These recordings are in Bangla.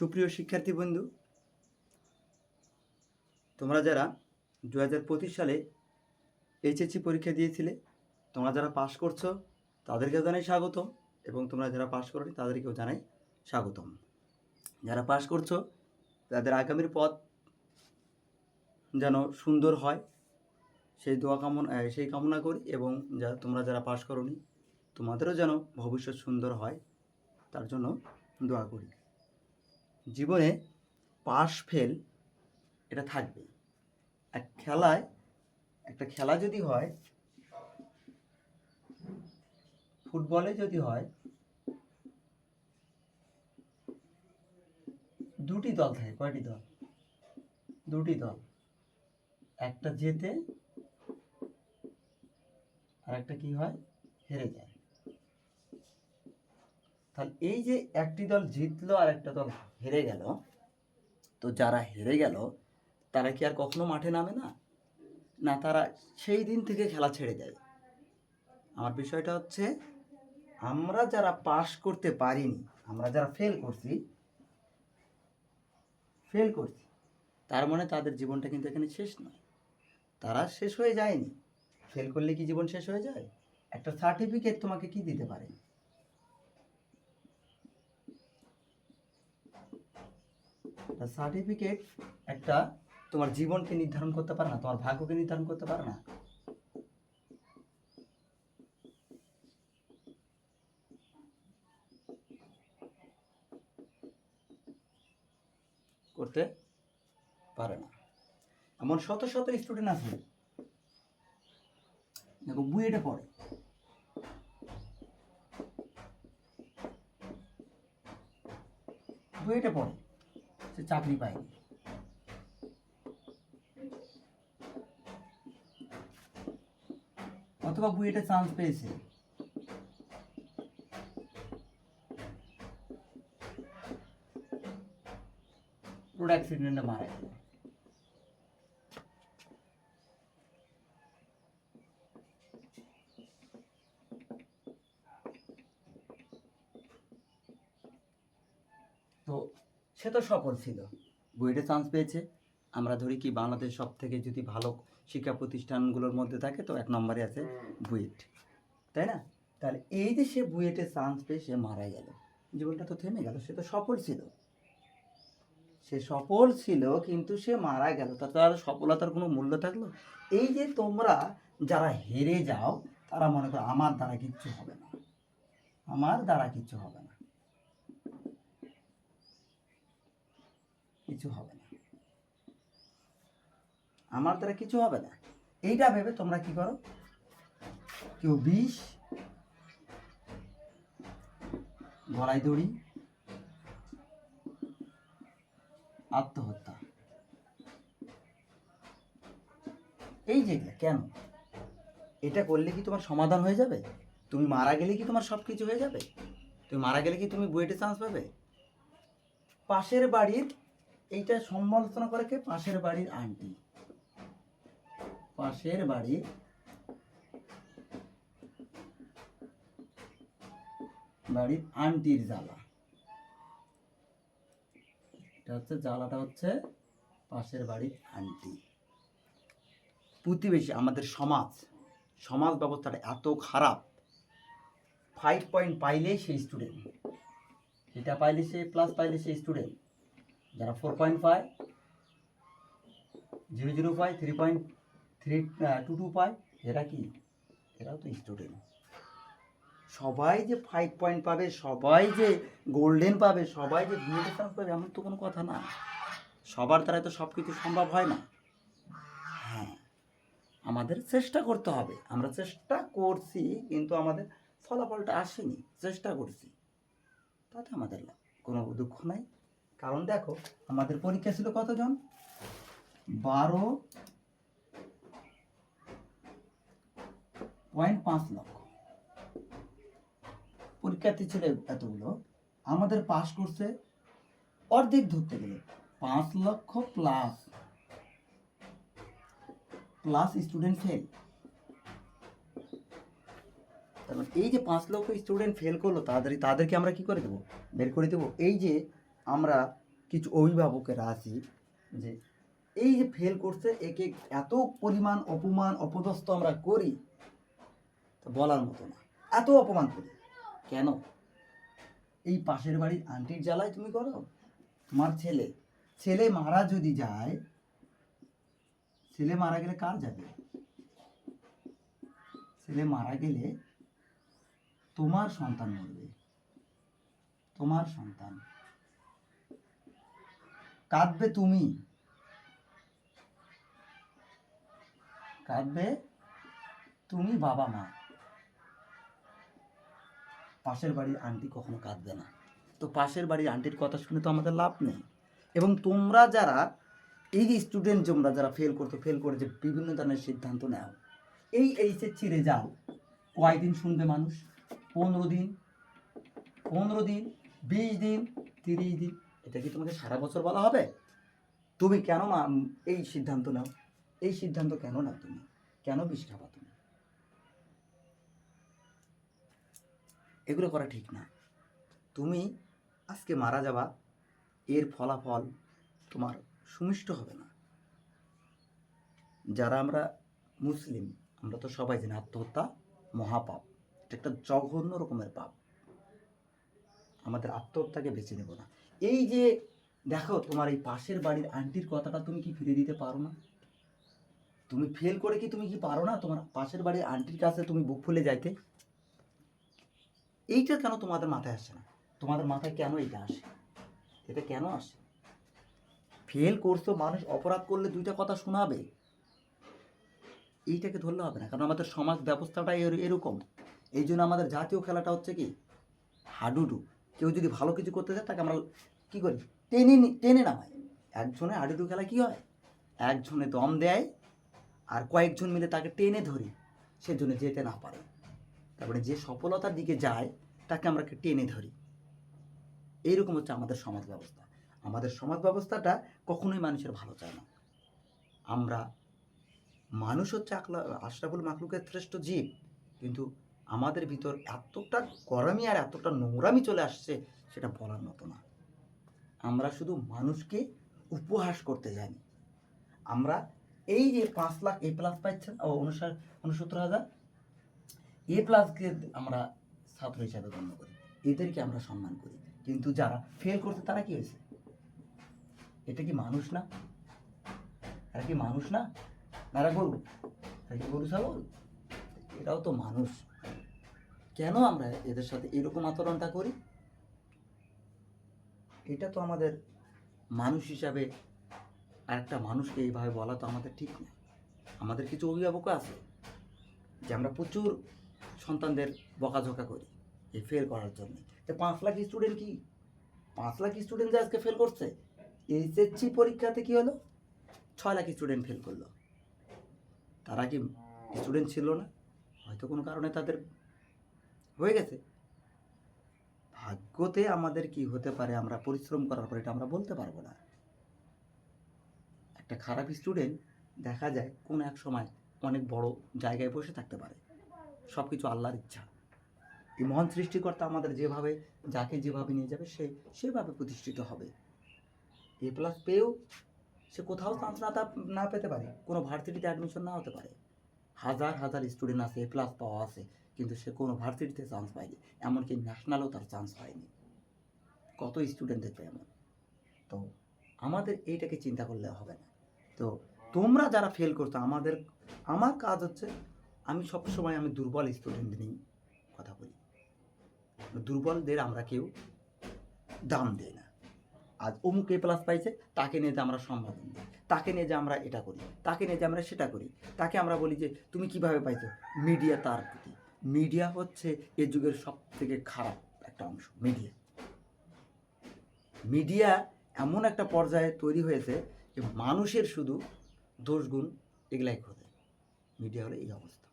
সুপ্রিয় শিক্ষার্থী বন্ধু, তোমরা যারা দু হাজার পঁচিশ সালে এইচএসসি পরীক্ষা দিয়েছিলে, তোমরা যারা পাশ করছ, তাদেরকেও জানাই স্বাগতম এবং তোমরা যারা পাশ করনি, তাদেরকেও জানাই স্বাগতম। যারা পাশ করছ, তাদের আগামীর পথ যেন সুন্দর হয়, সেই দোয়া কামনা সেই কামনা করি এবং যা তোমরা যারা পাশ করনি, তোমাদেরও যেন ভবিষ্যৎ সুন্দর হয়, তার জন্য দোয়া করি। জীবনে পাস ফেল এটা থাকবে এক খেলায়, একটা খেলা যদি হয়, ফুটবলে যদি হয়, দুটি দল থাকে, কয়টি দল? দুটি দল। একটা জেতে আর একটা কি হয়? হেরে যায়। তাহলে এই যে একটি দল জিতলো আর একটা দল হেরে গেল, তো যারা হেরে গেল, তারা কি আর কখনো মাঠে নামে না? না, তারা সেই দিন থেকে খেলা ছেড়ে দেয়। আমার বিষয়টা হচ্ছে, আমরা যারা পাশ করতে পারিনি, আমরা যারা ফেল করছি ফেল করছি, তার মানে তাদের জীবনটা কিন্তু এখানে শেষ নয়। তারা শেষ হয়ে যায়নি। ফেল করলে কি জীবন শেষ হয়ে যায়? একটা সার্টিফিকেট তোমাকে কি দিতে পারে? সার্টিফিকেট একটা তোমার জীবনকে নির্ধারণ করতে পারে না, তোমার ভাগ্যকে নির্ধারণ করতে পারে না। করতে পারে না। এমন শত শত স্টুডেন্ট আছে। দেখো, বুয়েটে পড়ে। বুয়েটে পড়ে। সে চাকরি পায়নি অথবা বুয়েটে চান্স পেয়েছে। রোড অ্যাক্সিডেন্টে মারা গেল তো সে তো সফল ছিল। বুয়েটে চান্স পেয়েছে। আমরা ধরি কি বাংলাদেশ সব থেকে যদি ভালো শিক্ষা প্রতিষ্ঠানগুলোর মধ্যে থাকে তো এক নম্বরে আছে বুয়েট। তাই না? তাহলে এই যে সে বুয়েটে চান্স পেয়ে সে মারা গেল, জীবনটা তো থেমে গেল, সে তো সফল ছিল। সে সফল ছিল কিন্তু সে মারা গেল তা তার সফলতার কোনো মূল্য থাকল? এই যে তোমরা যারা হেরে যাও, তারা মনে করো আমার দ্বারা কিচ্ছু হবে না। আমার দ্বারা কিচ্ছু হবে না। কিছু হবে না। আমার দ্বারা কিছু হবে না। এইটা ভেবে তোমরা কি করো? কেউ বিষ, গলায় দড়ি, আত্মহত্যা। এই যে কেন? এটা করলে কি তোমার সমাধান হয়ে যাবে? তুমি মারা গেলে কি তোমার সব কিছু হয়ে যাবে? তুমি মারা গেলে কি তুমি বুয়েটে চান্স পাবে? পাশের বাড়ির এইটা সমালোচনা করে কে? পাশের বাড়ির আন্টি। পাশের বাড়ির বাড়ির আন্টির জ্বালা। এটা হচ্ছে জ্বালাটা হচ্ছে পাশের বাড়ির আন্টি। প্রতিবেশী, আমাদের সমাজ সমাজ ব্যবস্থাটা এত খারাপ। ফাইভ পয়েন্ট পাইলেই সেই স্টুডেন্ট এটা পাইলে সে প্লাস পাইলে সে স্টুডেন্ট যারা ফোর পয়েন্ট পায় জিরো জিরো পায় three point three two two পায় এরা কি? এরাও তো স্টুডেন্ট সবাই যে ফাইভ পয়েন্ট পাবে, সবাই যে গোল্ডেন পাবে, সবাই যে চান্স পাবে, এমন তো কোনো কথা না। সবার দ্বারাই তো সব কিছু সম্ভব হয় না। হ্যাঁ আমাদের চেষ্টা করতে হবে। আমরা চেষ্টা করছি, কিন্তু আমাদের ফলাফলটা আসেনি। চেষ্টা করছি। তাতে আমাদের। কোনো দুঃখ নাই। কারণ দেখো, আমাদের পরীক্ষা ছিল কতজন? বারো পয়েন্ট পাঁচ লক্ষ। পরীক্ষার্থী ছিল এতগুলো। আমাদের পাস করছে অর্ধেক ধরতে গেলে পাঁচ লক্ষ প্লাস প্লাস স্টুডেন্ট ফেল এই যে পাঁচ লক্ষ স্টুডেন্ট ফেল করল, তাদের তাদেরকে আমরা কি করে দেবো? বের করে দেবো। এই যে আমরা কিছু অভিভাবকেরা আছি যে এই যে ফেল করছে, একে এত পরিমাণ অপমান, অপদস্থ আমরা করি বলার মতো না। এত অপমান করি। কেন? এই পাশের বাড়ির আন্টির জ্বালায় তুমি করো, তোমার ছেলে। ছেলে মারা যদি যায়, ছেলে মারা গেলে কার যাবে? ছেলে মারা গেলে তোমার সন্তান মরবে। তোমার সন্তান। কাঁদবে তুমি। কাঁদবে তুমি বাবা মা। পাশের বাড়ির আন্টি কখনো কাঁদবে না। তো পাশের বাড়ির আন্টির কথা শুনে তো আমাদের লাভ নেই। এবং তোমরা যারা, এই যে স্টুডেন্ট তোমরা যারা ফেল করতো ফেল করে যে বিভিন্ন ধরনের সিদ্ধান্ত নেও। এই এইচএসসি রেজাল্ট কয়দিন শুনবে মানুষ? পনেরো দিন পনেরো দিন, বিশ দিন, তিরিশ দিন। এটা কি তোমাকে সারা বছর বলা হবে? তুমি কেন এই সিদ্ধান্ত নাও? এই সিদ্ধান্ত কেন নাও তুমি? কেন বিষ খাবা তুমি? এগুলো করা ঠিক না। তুমি আজকে মারা যাবা, এর ফলাফল তোমার সুমিষ্ট হবে না। যারা আমরা মুসলিম, আমরা তো সবাই জানি আত্মহত্যা মহাপাপ। এটা একটা জঘন্য রকমের পাপ। আমাদের আত্মহত্যাকে বেছে নেব না। এই যে, দেখো তোমার এই পাশের বাড়ির আন্টির কথাটা তুমি কি ফিরে দিতে পারো না? তুমি ফেল করে কি তুমি কি পারো না তোমার পাশের বাড়ির আন্টির কাছে তুমি বুক ফুলে যাইতে? এইটা কেন তোমাদের মাথায় আসে না? তোমাদের মাথায় কেন এটা আসে? এটা কেন আসে? ফেল করছ মানুষ অপরাধ করলে দুইটা কথা শোনাবে। এইটাকে ধরলে হবে না, কারণ আমাদের সমাজ ব্যবস্থাটা এর- এরকম। এই জন্য আমাদের জাতীয় খেলাটা হচ্ছে কি? হাডুডু। কেউ যদি ভালো কিছু করতে চায় তাকে আমরা কি করি? টেনে টেনে নামাই। একজনে হাডুডু খেলা কী হয়? একজনে দম দেয় আর কয়েকজন মিলে তাকে টেনে ধরি, সেজন্য যেতে না পারে। তারপরে যে সফলতার দিকে যায়, তাকে আমরা টেনে ধরি। এইরকম হচ্ছে আমাদের সমাজ ব্যবস্থা। আমাদের সমাজ ব্যবস্থাটা কখনোই মানুষের ভালো চায় না। আমরা মানুষ হচ্ছে আকলা আশরাফুল মাকলুকের শ্রেষ্ঠ জীব, কিন্তু আমাদের ভিতর এতটা গরমই আর এতটা নোংরামি চলে আসছে, সেটা বলার মতো না। আমরা শুধু মানুষকে উপহাস করতে জানি আমরা এই যে পাঁচ লাখ এ প্লাস পাচ্ছেন ও উনষাট উনসত্তর হাজার, এ প্লাসকে আমরা ছাত্র হিসাবে গণ্য করি। এদেরকে আমরা সম্মান করি। কিন্তু যারা ফেল করছে, তারা কি হয়েছে? এটা কি মানুষ না? এরা কি মানুষ না? এরা গরু। এরা কি গরু, ছাগল? এরাও তো মানুষ। কেন আমরা এদের সাথে এরকম আচরণটা করি? এটা তো আমাদের মানুষ হিসাবে আর একটা মানুষকে এইভাবে বলা তো আমাদের ঠিক না। আমাদের কিছু অভিভাবকও আছে যে আমরা প্রচুর সন্তানদের বকাঝোকা করি এই ফেল করার জন্য। তো পাঁচ লাখ স্টুডেন্ট কি পাঁচ লাখ স্টুডেন্ট যে আজকে ফেল করছে? এইচএসসি পরীক্ষাতে কি হলো? ছয় লাখ স্টুডেন্ট ফেল করল। তারা কি স্টুডেন্ট ছিল না? হয়তো কোনো কারণে তাদের হয়ে গেছে। ভাগ্যতে আমাদের কি হতে পারে, আমরা পরিশ্রম করার পর এটা আমরা বলতে পারব না। একটা খারাপ স্টুডেন্ট দেখা যায় কোন এক সময় অনেক বড় জায়গায় বসে থাকতে পারে। সব কিছু আল্লাহর ইচ্ছা। এই মহান সৃষ্টিকর্তা আমাদের যেভাবে, যাকে যেভাবে নিয়ে যাবে, সে সেভাবে প্রতিষ্ঠিত হবে। এ প্লাস পেয়েও সে কোথাও চান্স না না পেতে পারে। কোনো ভার্সিটিতে অ্যাডমিশন না হতে পারে। হাজার হাজার স্টুডেন্ট আছে, এ প্লাস পাওয়া আছে। কিন্তু সে কোনো ভার্সিটিতে চান্স পায়নি, এমনকি ন্যাশনালও তার চান্স হয়নি কত স্টুডেন্ট দেখবে এমন। তো আমাদের এইটাকে চিন্তা করলে হবে না। তো তোমরা যারা ফেল করছ, আমাদের, আমার কাজ হচ্ছে, আমি সবসময় আমি দুর্বল স্টুডেন্ট নিয়ে কথা বলি। দুর্বলদের আমরা কেউ দাম দিই না। আজ অমুক এ প্লাস পাইছে, তাকে নিয়ে যে আমরা সম্বোধন দিই তাকে নিয়ে যে আমরা এটা করি, তাকে নিয়ে যে আমরা সেটা করি, তাকে আমরা বলি যে, তুমি কীভাবে পাইছো? মিডিয়া তার প্রতি। মিডিয়া হচ্ছে এ যুগের সব থেকে খারাপ একটা অংশ মিডিয়া মিডিয়া এমন একটা পর্যায়ে তৈরি হয়েছে যে মানুষের শুধু দোষগুণ এগুলাই খোঁজে। মিডিয়া হলো এই অবস্থা।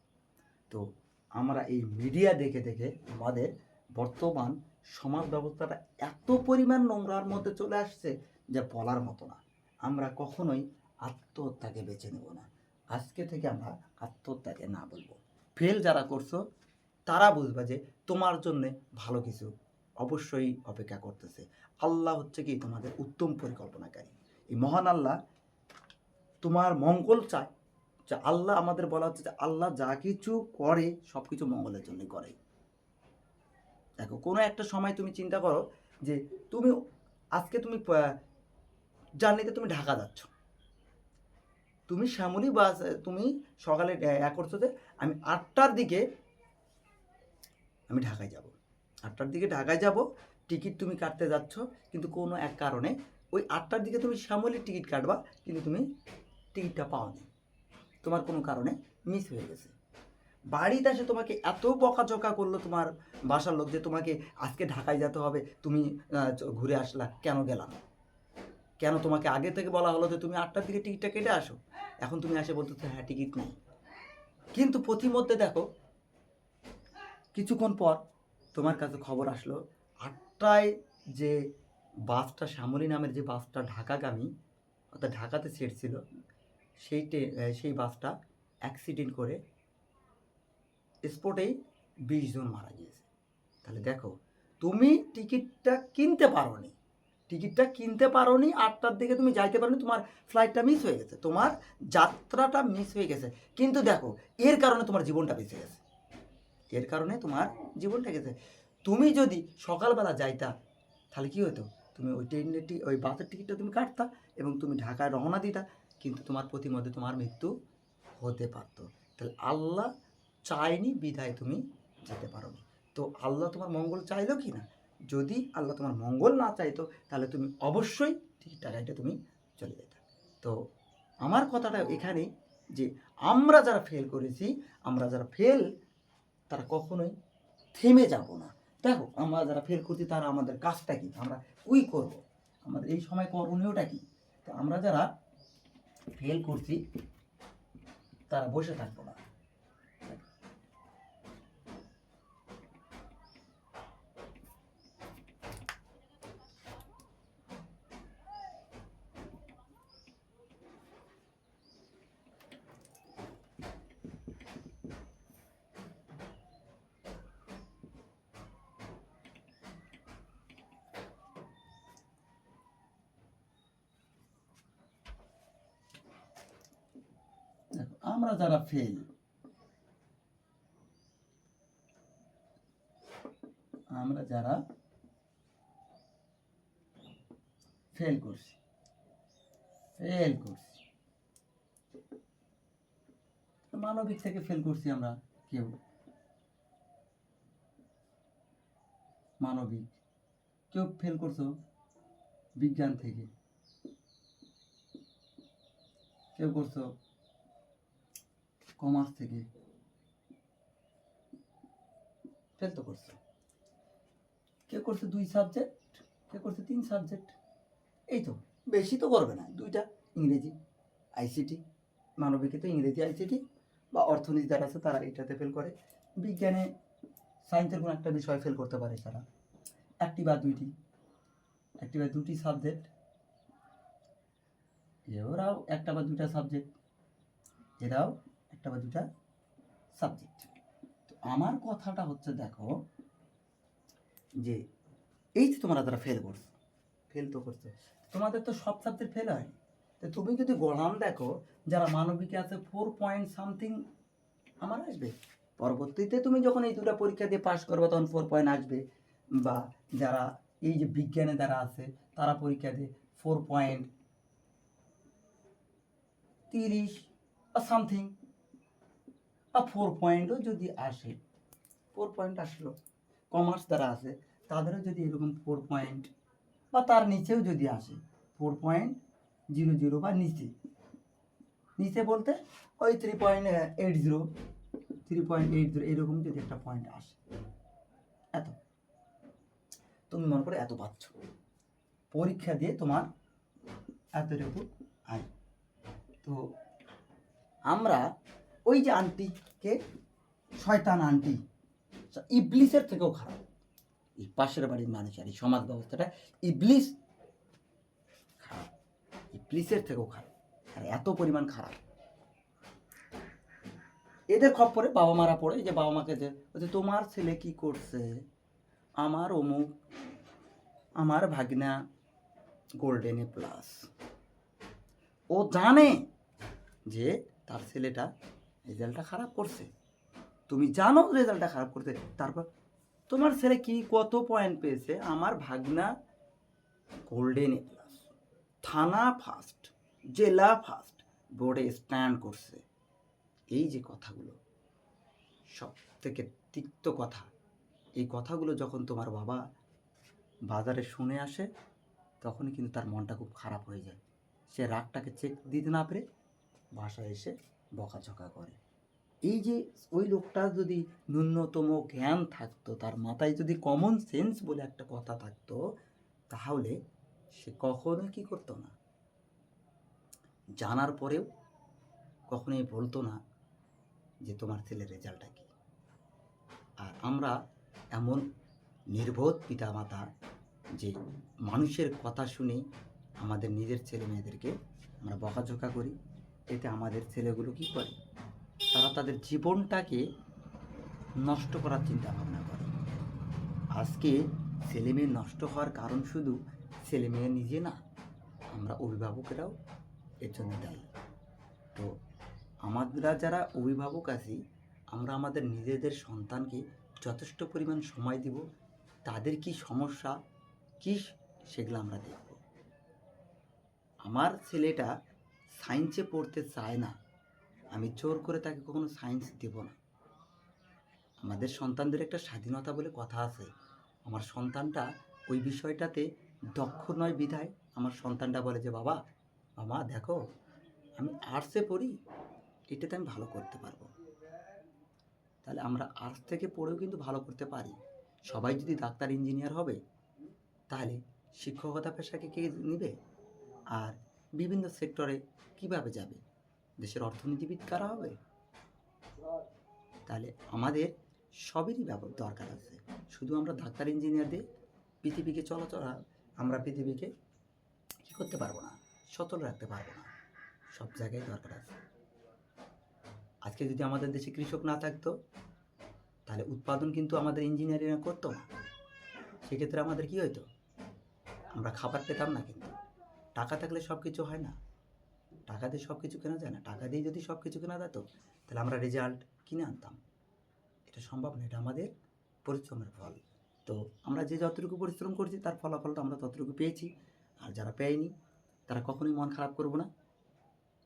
তো আমরা এই মিডিয়া দেখে দেখে আমাদের বর্তমান সমাজ ব্যবস্থাটা এত পরিমাণ নোংরার মধ্যে চলে আসছে যে বলার মতো না। আমরা কখনোই আত্মহত্যাকে বেছে নেব না। আজকে থেকে আমরা আত্মহত্যাকে না বলব। ফেল যারা করছ, তারা বুঝবে যে তোমার জন্যে ভালো কিছু অবশ্যই অপেক্ষা করতেছে। আল্লাহ হচ্ছে কি তোমাদের উত্তম পরিকল্পনাকারী। এই মহান আল্লাহ তোমার মঙ্গল চায়, যে আল্লাহ আমাদের বলা হচ্ছে যে আল্লাহ যা কিছু করে সব কিছু মঙ্গলের জন্যই করে। দেখো, কোনো একটা সময় তুমি চিন্তা করো যে তুমি আজকে তুমি জার্নিতে তুমি ঢাকা যাচ্ছ। তুমি শ্যামলি বাস তুমি সকালে এক করছ যে আমি আটটার দিকে আমি ঢাকায় যাব। আটটার দিকে ঢাকায় যাব, টিকিট তুমি কাটতে যাচ্ছ, কিন্তু কোনো এক কারণে ওই আটটার দিকে তুমি শ্যামলির টিকিট কাটবা, কিন্তু তুমি টিকিটটা পাওনি। তোমার কোনো কারণে মিস হয়ে গেছে। বাড়িতে এসে তোমাকে এত বকাঝকা করল তোমার বাসার লোক যে তোমাকে আজকে ঢাকায় যেতে হবে, তুমি ঘুরে আসলা, কেন গেলাম কেন তোমাকে আগে থেকে বলা হলো যে তুমি আটটার দিকে টিকিটটা কেটে আসো? এখন তুমি আসে বলতেছো হ্যাঁ টিকিট নেই। কিন্তু পথিমধ্যে দেখো, কিছুক্ষণ পর তোমার কাছে খবর আসলো, আটটায় যে বাসটা শ্যামলী নামের যে বাসটা ঢাকাগামী, অর্থাৎ ঢাকাতে ছেড়ছিল সেই সেই বাসটা অ্যাক্সিডেন্ট করে স্পটেই বিশ জন মারা গিয়েছে। তাহলে দেখো, তুমি টিকিটটা কিনতে পারোনি। টিকিটটা কিনতে পারোনি, আটটার দিকে তুমি যাইতে পারোনি, তোমার ফ্লাইটটা মিস হয়ে গেছে, তোমার যাত্রাটা মিস হয়ে গেছে। কিন্তু দেখো, এর কারণে তোমার জীবনটা বেঁচে গেছে। এর কারণে তোমার জীবনটা গেছে। তুমি যদি সকালবেলা যাইতা, তাহলে কী হতো তুমি ওই ট্রেনের ওই বাসের টিকিটটা তুমি কাটতা এবং তুমি ঢাকায় রওনা দিতা, কিন্তু তোমার প্রতিমধ্যে তোমার মৃত্যু হতে পারতো। তাহলে আল্লাহ চায়নি বিধায় তুমি যেতে পারো তো আল্লাহ তোমার মঙ্গল চাইলো কি না? যদি আল্লাহ তোমার মঙ্গল না চাইতো, তাহলে তুমি অবশ্যই টিকিট টাকাইটা তুমি চলে যেতে। তো আমার কথাটা এখানে যে আমরা যারা ফেল করেছি, আমরা যারা ফেল তারা কখনোই থেমে যাব না। দেখো, আমরা যারা ফেল করছি, তারা আমাদের কাজটা কি? আমরা উই করব? আমাদের এই সময় করণীয়টা কি? তো আমরা যারা ফেল করছি, তারা বসে থাকব না দেখো, আমরা যারা ফেল আমরা যারা ফেল করছি ফেল করছি। মানবিক থেকে ফেল করছি আমরা কেউ। মানবিক। কেউ ফেল করছ বিজ্ঞান থেকে। কেউ করছ কমার্স থেকে ফেল তো করছে। কে করছে দুই সাবজেক্ট কে করছে তিন সাবজেক্ট এই তো, বেশি তো করবে না। দুইটা ইংরেজি আইসিটি মানবিকে তো ইংরেজি আইসিটি বা অর্থনীতি যারা আছে তারা এটাতে ফেল করে। বিজ্ঞানে সায়েন্সের কোনো একটা বিষয় ফেল করতে পারে তারা। একটি বা দুইটি, একটি বা দুটি সাবজেক্ট এরাও একটা বা দুটা সাবজেক্ট এরাও একটা বা দুটা সাবজেক্ট তো আমার কথাটা হচ্ছে দেখো যে এই যে তোমরা যারা ফেল করছ ফেল তো করছ, তোমাদের তো সব সাবজেক্ট ফেল হয়। তো তুমি যদি গোলাম দেখো, যারা মানবিকে আছে ফোর পয়েন্ট সামথিং আমার আসবে। পরবর্তীতে তুমি যখন এই দুটো পরীক্ষা দিয়ে পাশ করবে, তখন ফোর পয়েন্ট আসবে। বা যারা এই যে বিজ্ঞানে যারা আছে, তারা পরীক্ষা দিয়ে ফোর পয়েন্ট তিরিশ বা সামথিং বা ফোর পয়েন্টও যদি আসে ফোর পয়েন্ট আসলো কমার্স যারা আছে তাদেরও যদি এরকম ফোর পয়েন্ট বা তার নিচেও যদি আসে ফোর পয়েন্ট জিরো জিরো বা নিচে। নিচে বলতে ওই three point eight zero three point eight zero এরকম যদি একটা পয়েন্ট আসে। এত। তুমি মনে করো এত পাচ্ছ। পরীক্ষা দিয়ে তোমার এতটুকু আয়। তো আমরা ওই যে আন্টিকে, শয়তান আন্টি ইবলিসের থেকেও খারাপ। এই পাশের বাড়ির মানুষ আর এই সমাজ ব্যবস্থাটা ইবলিস খারাপ। ইবলিসের থেকেও খারাপ। আর এত পরিমাণ খারাপ। এদের খপ্পরে বাবা মারা পড়ে যে বাবা মাকে যে তোমার ছেলে কি করছে? আমার অমুক, আমার ভাগনা গোল্ডেন প্লাস। ও জানে যে তার ছেলেটা রেজাল্টটা খারাপ করছে। তুমি জানো রেজাল্টটা খারাপ করছে। তারপর, তোমার ছেলে কি কত পয়েন্ট পেয়েছে? আমার ভাগনা গোল্ডেন এ প্লাস থানা ফার্স্ট জেলা ফার্স্ট বোর্ডে স্ট্যান্ড করছে। এই যে কথাগুলো সব থেকে তিক্ত কথা, এই কথাগুলো যখন তোমার বাবা বাজারে শুনে আসে, তখনই কিন্তু তার মনটা খুব খারাপ হয়ে যায়। সে রাগটাকে চেক দিতে না পেরে বাসায় এসে বকাঝকা করে। এই যে ওই লোকটা যদি ন্যূনতম জ্ঞান থাকতো, তার মাথায় যদি কমন সেন্স বলে একটা কথা থাকতো, তাহলে সে কখনো কি করতো না? জানার পরেও কখনোই বলতো না যে তোমার ছেলের রেজাল্টটা কি? আর আমরা এমন নির্বোধ পিতামাতা যে মানুষের কথা শুনে আমাদের নিজের ছেলে মেয়েদেরকে আমরা বকাঝকা করি এতে আমাদের ছেলেগুলো কি করে? তারা তাদের জীবনটাকে নষ্ট করার চিন্তা ভাবনা করে। আজকে ছেলে মেয়ে নষ্ট হওয়ার কারণ শুধু ছেলে মেয়ে নিজে না, আমরা অভিভাবকেরাও এর জন্য দায়ী। তো আমরা যারা অভিভাবক আছি, আমরা আমাদের নিজেদের সন্তানকে যথেষ্ট পরিমাণ সময় দিব। তাদের কি সমস্যা, কী সেগুলো আমরা দেখব। আমার ছেলেটা সায়েন্সে পড়তে চায় না। আমি জোর করে তাকে কখনো সায়েন্স দেব না। আমাদের সন্তানদের একটা স্বাধীনতা বলে কথা আছে। আমার সন্তানটা ওই বিষয়টাতে দক্ষ নয় বিধায়। আমার সন্তানটা বলে যে, বাবা মামা দেখো, আমি আর্টসে পড়ি, এটাতে আমি ভালো করতে পারব। তাহলে আমরা আর্টস থেকে পড়েও কিন্তু ভালো করতে পারি। সবাই যদি ডাক্তার, ইঞ্জিনিয়ার হবে, তাহলে শিক্ষকতা পেশাকে কে নেবে? আর বিভিন্ন সেক্টরে কীভাবে যাবে? দেশের অর্থনীতিবিদ কারা হবে? তাহলে আমাদের সবেরই ব্যাপার দরকার আছে। শুধু আমরা ডাক্তার, ইঞ্জিনিয়ার দিয়ে পৃথিবীকে চলাচলা, আমরা পৃথিবীকে কী করতে পারব না? সচল রাখতে পারব না। সব জায়গায় দরকার আছে। আজকে যদি আমাদের দেশে কৃষক না থাকতো, তাহলে উৎপাদন কিন্তু আমাদের ইঞ্জিনিয়ারিংরা করতো না। সেক্ষেত্রে আমাদের কি হতো আমরা খাবার পেতাম না কিন্তু। টাকা থাকলে সব কিছু হয় না। টাকা দিয়ে সব কিছু কেনা যায় না। টাকা দিয়ে যদি সব কিছু কেনা যেত, তাহলে আমরা রেজাল্ট কিনে আনতাম। এটা সম্ভব না, এটা আমাদের পরিশ্রমের ফল। তো আমরা যে যতটুকু পরিশ্রম করছি, তার ফলাফলটা আমরা ততটুকু পেয়েছি। আর যারা পেয়নি, তারা কখনোই মন খারাপ করব না।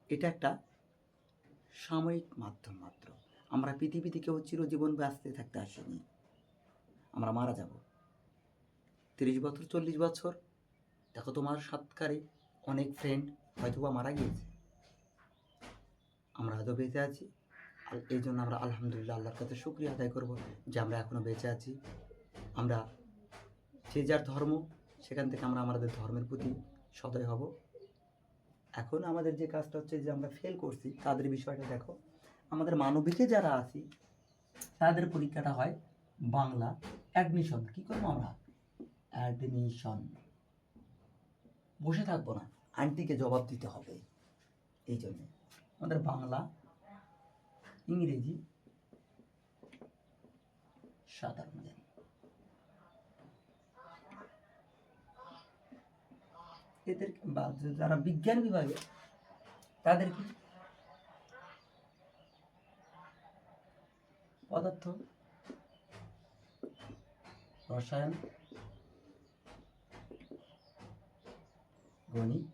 এটা একটা সাময়িক মাধ্যম মাত্র। আমরা পৃথিবীতে কেউ চিরজীবন ব্যস্ত থাকতে আসিনি। আমরা মারা যাব। তিরিশ বছর, চল্লিশ বছর, দেখো তোমার সৎকারে অনেক ফ্রেন্ড হয়তো বা মারা গিয়েছে। আমরা হয়তো বেঁচে আছি? আর এই জন্য আমরা আলহামদুলিল্লাহ আল্লাহর কাছে শুক্রিয়া আদায় করব যে আমরা এখনও বেঁচে আছি। আমরা যে যার ধর্ম, সেখান থেকে আমরা আমাদের ধর্মের প্রতি সদয় হব। এখন আমাদের যে কাজটা হচ্ছে যে আমরা ফেল করছি, তাদের বিষয়টা দেখো। আমাদের মানবিকে যারা আছি, তাদের পরীক্ষাটা হয় বাংলা অ্যাডমিশন কি করব আমরা? অ্যাডমিশন বসে থাকব না। আন্টিকে জবাব দিতে হবে। এই জন্যে। আমাদের বাংলা, ইংরেজি, সাধারণ জ্ঞান। এদের বা যারা বিজ্ঞান বিভাগে তাদের কি পদার্থ, রসায়ন গণিত।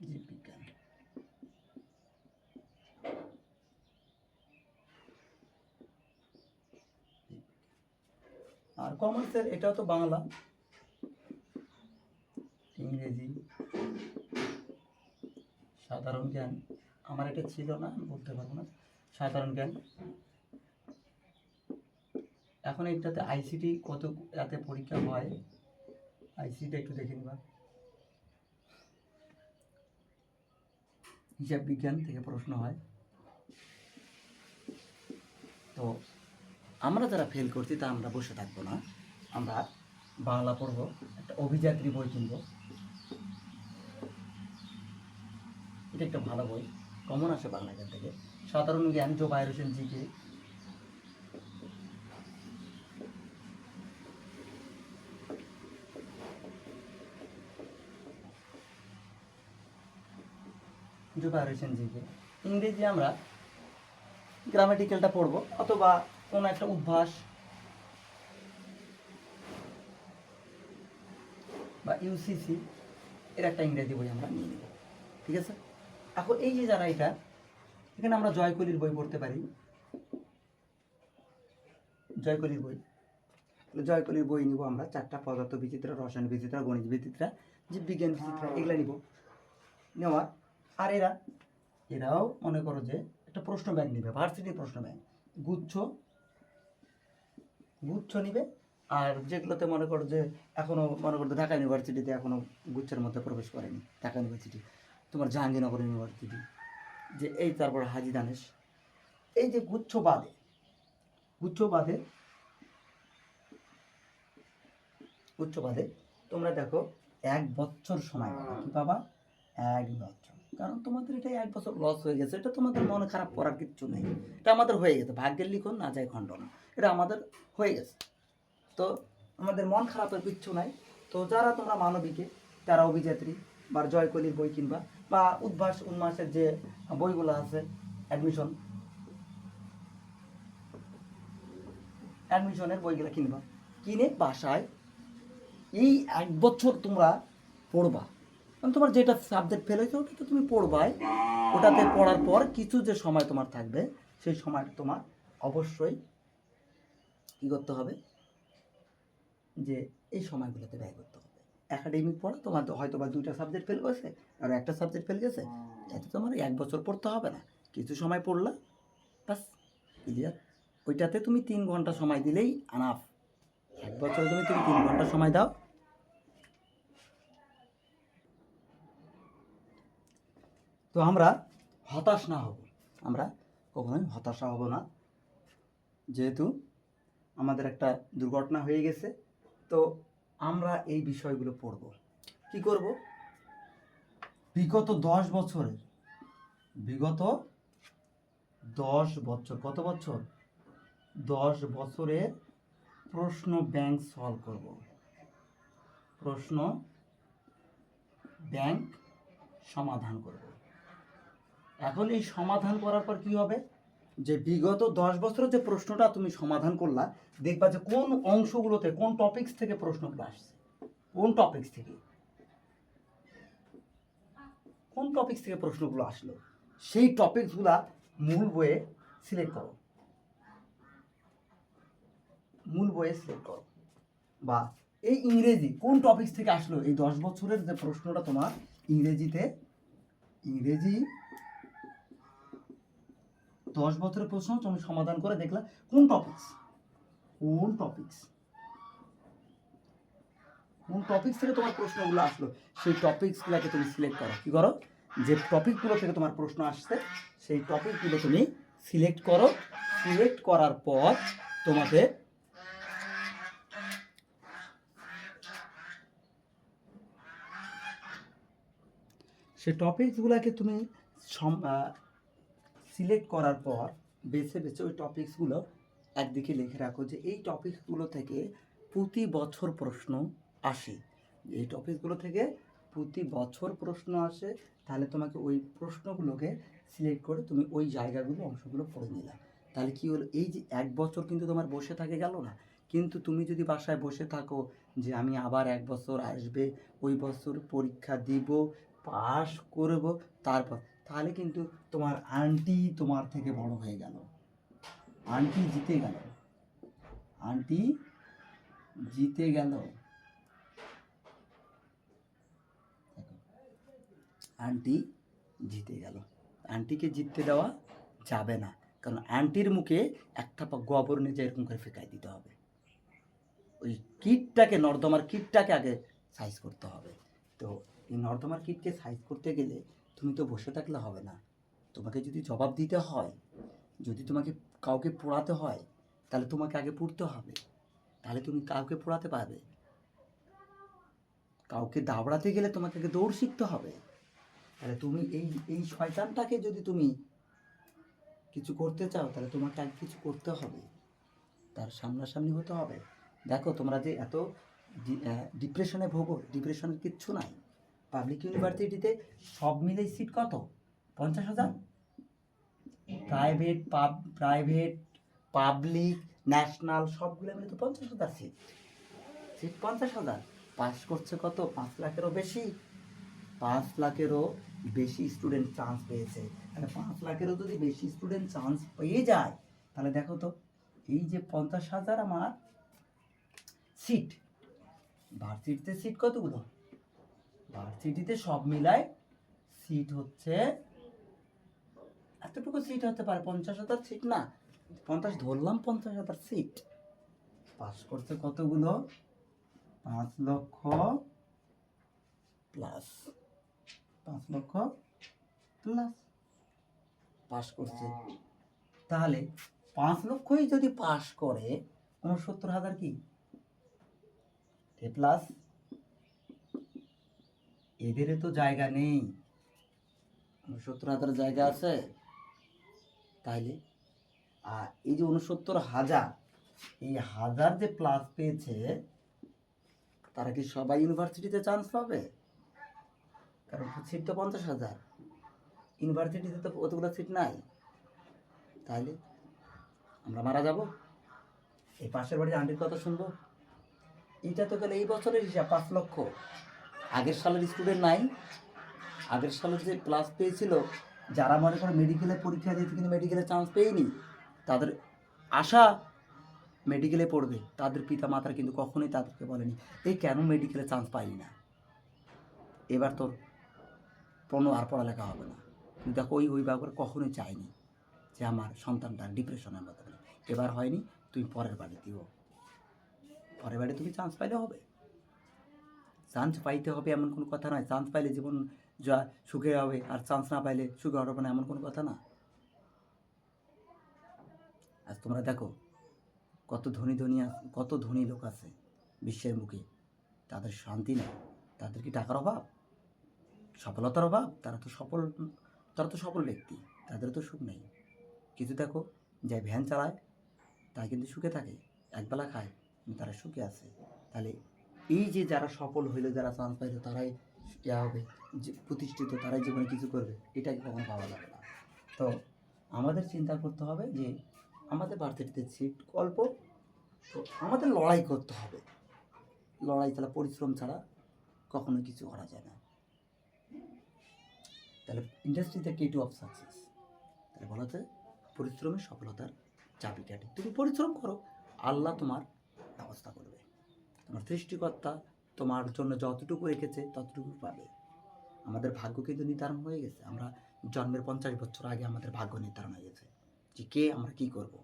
জীববিজ্ঞান আর কমার্সের এটাও তো বাংলা। ইংরেজি। সাধারণ জ্ঞান। আমার এটা ছিল না বলতে পারব না। সাধারণ জ্ঞান। এখন এটাতে আইসিটি কত, এতে পরীক্ষা হয়? আইসিটি একটু দেখে নিবা। হিসাব বিজ্ঞান থেকে প্রশ্ন হয়। তো আমরা যারা ফেল করছি, তা আমরা বসে থাকব না। আমরা বাংলা পড়ব, একটা অভিযাত্রী বই কিনবো। এটা একটা ভালো বই। কমন আসে বাংলা এখান থেকে। সাধারণ জ্ঞান জো বাইর হোসেন জিকে হোসেন জিকে ইংরেজি আমরা গ্রামাটিক্যালটা পড়ব, অথবা কোনো একটা উদ্ভাস বা ইউসিসি এর একটা ইংরেজি বই আমরা নিয়ে নেব। ঠিক আছে? এখন এই যে যারা এটা এখানে আমরা জয়কলির বই পড়তে পারি। জয়কলির বই। জয়কলির বই নিব আমরা চারটা পদার্থ বিচিত্রা রসায়ন বিচিত্রা গণিত বিচিত্রা জীববিজ্ঞান বিচিত্রা এগুলো নিব। নেওয়ার আর এরা এরাও মনে করো যে একটা প্রশ্ন ব্যাংক নিবে ভার্সিটির প্রশ্ন ব্যাংক গুচ্ছ। গুচ্ছ নিবে। আর যেগুলোতে মনে করো যে এখনও মনে করো ঢাকা ইউনিভার্সিটিতে এখনও গুচ্ছের মধ্যে প্রবেশ করেনি ঢাকা ইউনিভার্সিটি তোমার জাহাঙ্গীরনগর ইউনিভার্সিটি যে এই তারপর হাজি দানেশ, এই যে গুচ্ছ বাদে গুচ্ছ বাদে গুচ্ছ বাদে তোমরা দেখো এক বছর সময় পাবা। কি পাবা? এক বছর। কারণ তোমাদের এটা এক বছর লস হয়ে গেছে, এটা তোমাদের মনে খারাপ করার কিচ্ছু নেই। এটা আমাদের হয়ে গেছে, ভাগ্যের লিখন না যায় খণ্ডন। এটা আমাদের হয়ে গেছে। তো আমাদের মন খারাপের কিচ্ছু নাই। তো যারা তোমরা মানবিকে তারা অভিযাত্রী বা জয়কলির বই কিনবা বা উদ্ভাস উন্মাসের যে বইগুলো আছে অ্যাডমিশন অ্যাডমিশনের বইগুলো কিনবা। কিনে বাসায় এই এক বছর তোমরা পড়বা। কারণ তোমার যেটা সাবজেক্ট ফেল হয়েছে ওটা তো তুমি পড়বাই। ওটাতে পড়ার পর কিছু যে সময় তোমার থাকবে, সেই সময়টা তোমার অবশ্যই কী করতে হবে? যে এই সময়গুলোতে ব্যয় করতে একাডেমিক পড়া তোমার তো হয়তো বা দুইটা সাবজেক্ট ফেল গেছে আর একটা সাবজেক্ট ফেল গেছে এতে তোমার এক বছর পড়তে হবে না। কিছু সময় পড়লা বাস ক্লিয়ার ওইটাতে তুমি তিন ঘণ্টা সময় দিলেই আনাফ এক বছরে তুমি তুমি তিন ঘণ্টা সময় দাও। তো আমরা হতাশ না হব। আমরা কখনোই হতাশা হব না। যেহেতু আমাদের একটা দুর্ঘটনা হয়ে গেছে তো আমরা এই বিষয়গুলো পড়ব। কি করব? বিগত দশ বছরের, বিগত দশ বছর, কত বছর? দশ বছরের প্রশ্ন ব্যাংক সলভ করব। প্রশ্ন ব্যাংক সমাধান করব। এখন এই সমাধান করার পর কি হবে? যে বিগত দশ বছরের যে প্রশ্নটা তুমি সমাধান করলা, দেখবা যে কোন অংশগুলোতে, কোন টপিকস থেকে প্রশ্নগুলো আসছে? কোন টপিকস থেকে? কোন টপিকস থেকে প্রশ্নগুলো আসলো? সেই টপিকসগুলা মূল বইয়ে সিলেক্ট করো। মূল বইয়ে সিলেক্ট করো। বা এই ইংরেজি কোন টপিক্স থেকে আসলো? এই দশ বছরের যে প্রশ্নটা তোমার ইংরেজিতে, ইংরেজি দশ বছরের প্রশ্ন তুমি সমাধান করে দেখলা কোন টপিকস কোন টপিকস কোন টপিকস থেকে তোমার প্রশ্নগুলো আসলো? সেই টপিকসগুলোকে তুমি সিলেক্ট করো। কি করো? যে টপিকগুলো থেকে তোমার প্রশ্ন আসছে, সেই টপিকগুলো তুমি সিলেক্ট করো। সিলেক্ট করার পর তোমাকে সে টপিকসগুলোকে তুমি সিলেক্ট করার পর বেছে বেছে ওই টপিকসগুলো একদিকে লিখে রাখো যে এই টপিকসগুলো থেকে প্রতি বছর প্রশ্ন আসে। এই টপিকসগুলো থেকে প্রতি বছর প্রশ্ন আসে, তাহলে তোমাকে ওই প্রশ্নগুলোকে সিলেক্ট করে তুমি ওই জায়গাগুলো অংশগুলো পড়ে নিলা। তাহলে কী হলো? এই যে এক বছর কিন্তু তোমার বসে থাকে গেল না। কিন্তু তুমি যদি বাসায় বসে থাকো যে আমি আবার এক বছর আসবে, ওই বছর পরীক্ষা দিব পাস করব, তারপর তাহলে কিন্তু তোমার আন্টি তোমার থেকে বড় হয়ে গেল। আন্টি জিতে গেল। আন্টি জিতে গেল। আন্টি জিতে গেল। আন্টিকে জিততে দেওয়া যাবে না। কারণ আন্টির মুখে একটা পা গোবর নিয়ে এরকম করে ফেকাই দিতে হবে। ওই কিটটাকে নর্দমার কিটটাকে আগে সাইজ করতে হবে। তো এই নর্দমার কিটকে সাইজ করতে গেলে তুমি তো বসে থাকলে হবে না। তোমাকে যদি জবাব দিতে হয়, যদি তোমাকে কাউকে পড়াতে হয়, তাহলে তোমাকে আগে পড়তে হবে। তাহলে তুমি কাউকে পড়াতে পারবে। কাউকে দাবড়াতে গেলে তোমাকে আগে দৌড় শিখতে হবে। তাহলে তুমি এই এই শয়তানটাকে যদি তুমি কিছু করতে চাও, তাহলে তোমাকে আগে কিছু করতে হবে। তার সামনাসামনি হতে হবে। দেখো, তোমরা যে এত ডিপ্রেশনে ভোগো ডিপ্রেশনের কিচ্ছু নাই। পাবলিক ইউনিভার্সিটিতে সব মিলে সিট কত? পঞ্চাশ হাজার? প্রাইভেট পাব প্রাইভেট পাবলিক ন্যাশনাল সবগুলো মিলে তো পঞ্চাশ হাজার সিট সিট পঞ্চাশ হাজার। পাস করছে কত? পাঁচ লাখেরও বেশি। পাঁচ লাখেরও বেশি স্টুডেন্ট চান্স পেয়েছে। তাহলে পাঁচ লাখেরও যদি বেশি স্টুডেন্ট চান্স পেয়ে যায়, তাহলে দেখো তো, এই যে পঞ্চাশ হাজার আমার সিট ভার্সিটিতে সিট কতগুলো? ভার্সিটিতে সব মিলায় সিট হচ্ছে, এতটুকু সিট হতে পারে, পঞ্চাশ হাজার সিট না, পঞ্চাশ ধরলাম পঞ্চাশ হাজার সিট পাস করছে কতগুলো? পাঁচ লক্ষ প্লাস পাঁচ লক্ষ প্লাস পাস করছে। তাহলে পাঁচ লক্ষই যদি পাস করে, উনসত্তর হাজার কি? প্লাস এদেরও তো জায়গা নেই। উনসত্তর হাজার জায়গা আছে। তাইলে? আর এই যে উনসত্তর হাজার, এই হাজার যে প্লাস পেয়েছে, তারা কি সবাই ইউনিভার্সিটিতে চান্স পাবে? কারণ সিট তো পঞ্চাশ হাজার। ইউনিভার্সিটিতে তো অতগুলো সিট নাই। তাহলে আমরা মারা যাব? এই পাশের বাড়ির আন্টির কথা শুনব? এইটা তো গেলে এই বছরের হিসাব, পাঁচ লক্ষ। আগের সালের স্টুডেন্ট নাই। আগের সালের যে ক্লাস পেয়েছিল, যারা মনে করে মেডিকেলে পরীক্ষা দিয়েছে কিন্তু মেডিকেলে চান্স পেয়নি, তাদের আশা মেডিকেলে পড়বে। তাদের পিতা মাতারা কিন্তু কখনোই তাদেরকে বলেনি, এই কেন মেডিকেলে চান্স পাইনি না? এবার তোর কোনো আর পড়ালেখা হবে না। কিন্তু দেখো, ওই অভিভাবকরা কখনোই চায়নি যে আমার সন্তানটা ডিপ্রেশনের পড়ে। এবার হয়নি তুমি পরের বাড়ি দিও পরের বাড়ি তুমি চান্স পাইলে হবে। চান্স পাইতে হবে এমন কোনো কথা নয়। চান্স পাইলে জীবন যা সুখে হবে, আর চান্স না পাইলে সুখে হবে না এমন কোনো কথা না। আজ তোমরা দেখো, কত ধনী ধনী কত ধনী লোক আছে বিশ্বের মুখে। তাদের শান্তি নেই। তাদের কি টাকার অভাব? সফলতার অভাব? তারা তো সফল, তারা তো সফল ব্যক্তি। তাদের তো সুখ নেই। কিছু দেখো যে ভ্যান চালায় তাই কিন্তু সুখে থাকে। একবেলা খায়, কিন্তু তারা সুখে আছে। তাহলে এই যে যারা সফল হইল, যারা চান্স পাইলো, তারাই ইয়া হবে প্রতিষ্ঠিত, তারাই জীবনে কিছু করবে। এটাকে কখনো ভাবা যাবে না। তো আমাদের চিন্তা করতে হবে যে আমাদের ভার্সিটিতে সিট অল্প, তো আমাদের লড়াই করতে হবে। লড়াই ছাড়া, পরিশ্রম ছাড়া কখনো কিছু করা যায় না। তাহলে ইন্ডাস্ট্রিতে কে টু অফ সাকসেস তাহলে বলা যায় পরিশ্রমের সফলতার চাবিকাঠি। তুমি পরিশ্রম করো, আল্লাহ তোমার ব্যবস্থা করবে। তোমার সৃষ্টিকর্তা তোমার জন্য যতটুকু রেখেছে, ততটুকু পাবে। আমাদের ভাগ্য কিন্তু নির্ধারণ হয়ে গেছে। আমরা জন্মের পঞ্চাশ বছর আগে আমাদের ভাগ্য নির্ধারণ হয়ে গেছে যে কে আমরা কি করব।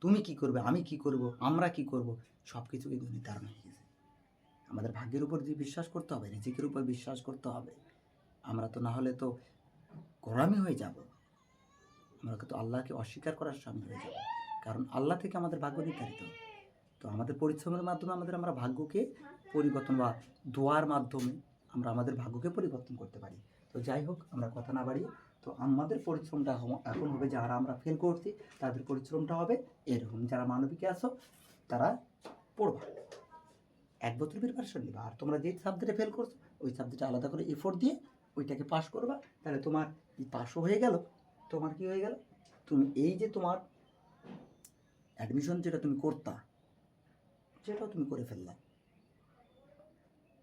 তুমি কি করবে? আমি কি করব? আমরা কি করব? সব কিছু কিন্তু নির্ধারণ হয়ে গেছে। আমাদের ভাগ্যের উপর যে বিশ্বাস করতে হবে, রিজিকের উপর বিশ্বাস করতে হবে, আমরা তো না হলে তো গোড়ামি হয়ে যাব। আমরা তো আল্লাহকে অস্বীকার করার সামিল হয়ে যাব। কারণ আল্লাহ থেকে আমাদের ভাগ্য নির্ধারিত। তো আমাদের পরিশ্রমের মাধ্যমে আমাদের আমরা ভাগ্যকে পরিবর্তন বা দোয়ার মাধ্যমে আমরা আমাদের ভাগ্যকে পরিবর্তন করতে পারি। তো যাই হোক, আমরা কথা না বাড়িয়ে, তো আমাদের পরিশ্রমটা এখন হবে যারা আমরা ফেল করছি, তাদের পরিশ্রমটা হবে এরকম। যারা মানবিকে আসো তারা পড়বা। এক বছর প্রিপারেশন নিবা। আর তোমরা যে সাবজেক্টে ফেল করছ, ওই সাবজেক্টে আলাদা করে এফোর্ট দিয়ে ওইটাকে পাস করবা। তাহলে তোমার পাসও হয়ে গেল। তোমার কি হয়ে গেল? তুমি এই যে তোমার অ্যাডমিশন যেটা তুমি করতা সেটাও তুমি করে ফেললা।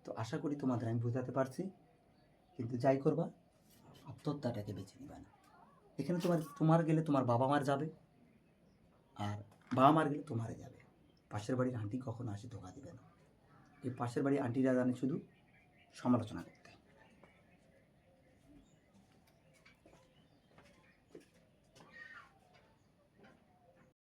তো আশা করি তোমাদের আমি বোঝাতে পারছি। কিন্তু যাই করবা, আত্মহত্যাটাকে বেছে নিবা না। এখানে তোমার তোমার গেলে তোমার বাবা মার যাবে, আর বাবা মার গেলে তোমারে যাবে। পাশের বাড়ির আন্টি কখনো আসে ধোকা দিবে না। এই পাশের বাড়ির আন্টিরা জানে শুধু সমালোচনা করতে